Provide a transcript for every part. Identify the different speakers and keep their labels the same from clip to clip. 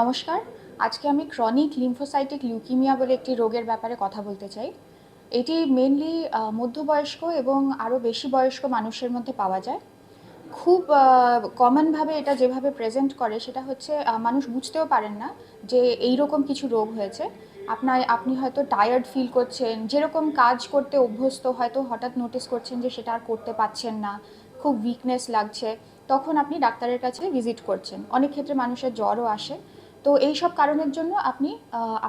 Speaker 1: নমস্কার। আজকে আমি ক্রনিক লিম্ফোসাইটিক লিউকিমিয়া বলে একটি রোগের ব্যাপারে কথা বলতে চাই। এটি মেনলি মধ্যবয়স্ক এবং আরও বেশি বয়স্ক মানুষের মধ্যে পাওয়া যায়। খুব কমনভাবে এটা যেভাবে প্রেজেন্ট করে সেটা হচ্ছে মানুষ বুঝতেও পারেন না যে এই রকম কিছু রোগ হয়েছে। আপনার, আপনি হয়তো টায়ার্ড ফিল করছেন, যেরকম কাজ করতে অভ্যস্ত হয়তো হঠাৎ নোটিস করছেন যে সেটা আর করতে পারছেন না, খুব উইকনেস লাগছে, তখন আপনি ডাক্তারের কাছে ভিজিট করছেন। অনেক ক্ষেত্রে মানুষের জ্বরও আসে। তো এই সব কারণের জন্য আপনি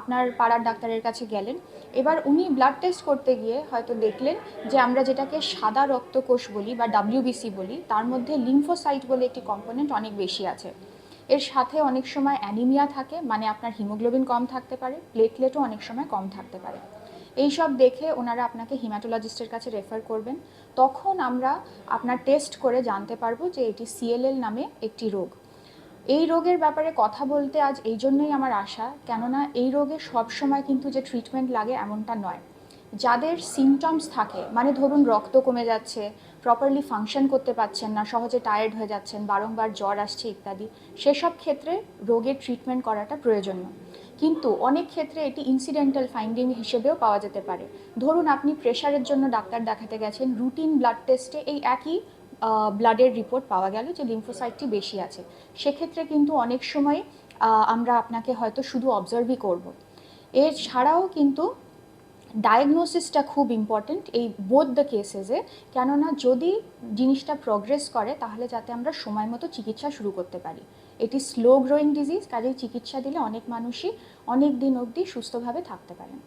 Speaker 1: আপনার পাড়ার ডাক্তারের কাছে গেলেন। এবার উনি ব্লাড টেস্ট করতে গিয়ে হয়তো দেখলেন যে আমরা যেটাকে সাদা রক্তকোষ বলি বা ডাব্লিউবিসি বলি, তার মধ্যে লিম্ফোসাইট বলে একটি কম্পোনেন্ট অনেক বেশি আছে। এর সাথে অনেক সময় অ্যানিমিয়া থাকে মানে আপনার হিমোগ্লোবিন কম থাকতে পারে প্লেটলেটও অনেক সময় কম থাকতে পারে। এই সব দেখে ওনারা আপনাকে হিমাটোলজিস্টের কাছে রেফার করবেন। তখন আমরা আপনার টেস্ট করে জানতে পারব যে এটি সিএলএল নামে একটি রোগ। এই রোগের ব্যাপারে কথা বলতে আজ এই জন্যই আমার আশা, কেননা এই রোগে সব সময় কিন্তু যে ট্রিটমেন্ট লাগে এমনটা নয়। যাদের সিমটমস থাকে মানে ধরুন রক্ত কমে যাচ্ছে প্রপারলি ফাংশন করতে পারছেন না, সহজে টায়ার্ড হয়ে যাচ্ছেন, বারংবার জ্বর আসছে ইত্যাদি, সেসব ক্ষেত্রে রোগের ট্রিটমেন্ট করাটা প্রয়োজনীয়। কিন্তু অনেক ক্ষেত্রে এটি ইনসিডেন্টাল ফাইন্ডিং হিসেবেও পাওয়া যেতে পারে। ধরুন আপনি প্রেশারের জন্য ডাক্তার দেখাতে গেছেন রুটিন ব্লাড টেস্টে এই একই ব্লাডের রিপোর্ট পাওয়া গেল যে লিম্ফোসাইটটি বেশি আছে। সেক্ষেত্রে কিন্তু অনেক সময় আমরা আপনাকে হয়তো শুধু অবজার্ভই করব। এছাড়াও কিন্তু ডায়াগনোসিসটা খুব ইম্পর্ট্যান্ট এই বোধ দ্য কেসেসে কেননা যদি জিনিসটা প্রগ্রেস করে, তাহলে যাতে আমরা সময় মতো চিকিৎসা শুরু করতে পারি। এটি স্লো গ্রোয়িং ডিজিজ কাজেই চিকিৎসা দিলে অনেক মানুষই অনেক দিন অবধি সুস্থভাবে থাকতে পারেন।